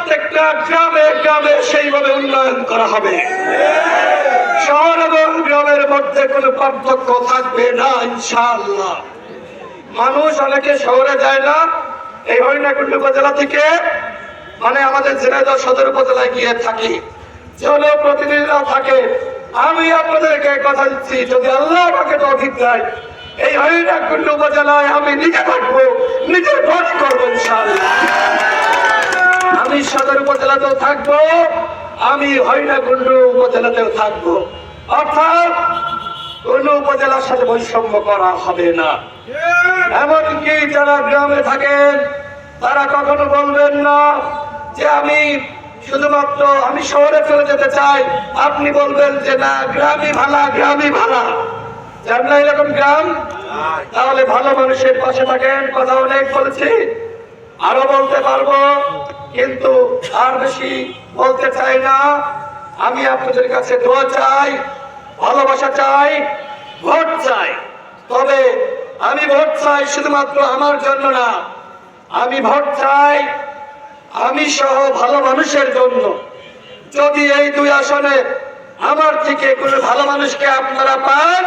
প্রত্যেকটা গ্রামে গ্রামে সেইভাবে উন্নয়ন করা হবে। শহর এবং গ্রামের মধ্যে কোনো পার্থক্য থাকবে না, ইনশাআল্লাহ। মানুষ অনেকে শহরে যায় না। এই হরিণাকুণ্ড উপজেলা থেকে মানে আমাদের ঝিনাইদহ সদর উপজেলায় গিয়ে থাকি। চলো প্রতিনিধিরা থাকে। আমি আপনাদেরকে কথা দিচ্ছি, যদি আল্লাহ আমাকে তৌফিক দেয়, এই হরিণাকুণ্ড উপজেলায় আমি নিজে থাকব নিজে ভোট করব, ইনশাআল্লাহ। সদর উপজেলাতেও থাকব, আমি হরিণাকুণ্ড উপজেলাতেও থাকব। অর্থাৎ কোন উপজেলার সাথে বৈষম্য করা হবে না। এমনকি যারা গ্রামে থাকেন, তারা কখনো বলবেন না যে আমি শুধুমাত্র আমি শহরে চলে যেতে চাই। আপনি বলবেন যে না, গ্রামই ভালা গ্রামই ভালা। যার না এরকম গ্রাম? তাহলে ভালো মানুষের পাশে থাকেন, কথা অনেক বলেছি। আরও বলতে পারব কিন্তু আর বেশি বলতে চাই না। আমি আপনাদের কাছে দোয়া চাই, ভালোবাসা চাই, ভোট চাই। তবে আমি ভোট চাই শুধুমাত্র আমার জন্য না, আমি ভোট চাই আমি সহ ভালো মানুষের জন্য। যদি এই দুই আসনে আমার থেকে কোনো ভালো মানুষকে আপনারা পান,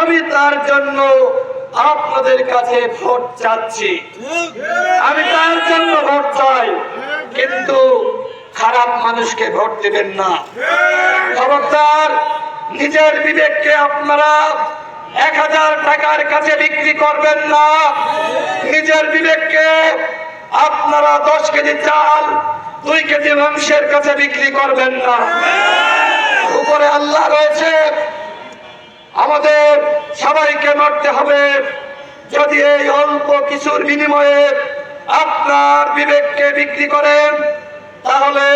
আমি তার জন্য আপনাদের কাছে ভোট চাচ্ছি। আমি তার জন্য ভোট চাই, কিন্তু খারাপ মানুষকে ভোট দেবেন না। খবরদার, নিজের বিবেককে আপনারা এক হাজার টাকার কাছে বিক্রি করবেন না। নিজের বিবেককে আপনারা দশ কেজি চাল, দুই কেজি মাংসের কাছে বিক্রি করবেন না। উপরে আল্লাহ রয়েছে। আমাদের সবাইকে মরতে হবে। যদি এই অল্প কিছুর বিনিময়ে আপনার বিবেককে বিক্রি করেন, তাহলে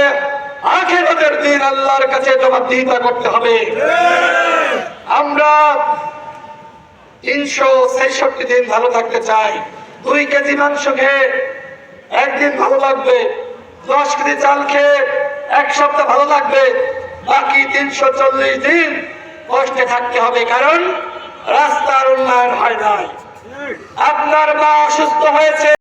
আখেরাতের দিন আল্লাহর কাছে জবাবদিহিতা করতে হবে। আমরা তিনশো ছেষট্টি দিন ভালো থাকতে চাই। দুই কেজি মাংস খেয়ে একদিন ভালো লাগবে। দশ কেজি চাল খেয়ে এক সপ্তাহ ভালো লাগবে। বাকি তিনশো চল্লিশ দিন কষ্টে থাকতে হবে। কারণ উন্নয়ন হয় নাই। আপনার মা অসুস্থ হয়েছে।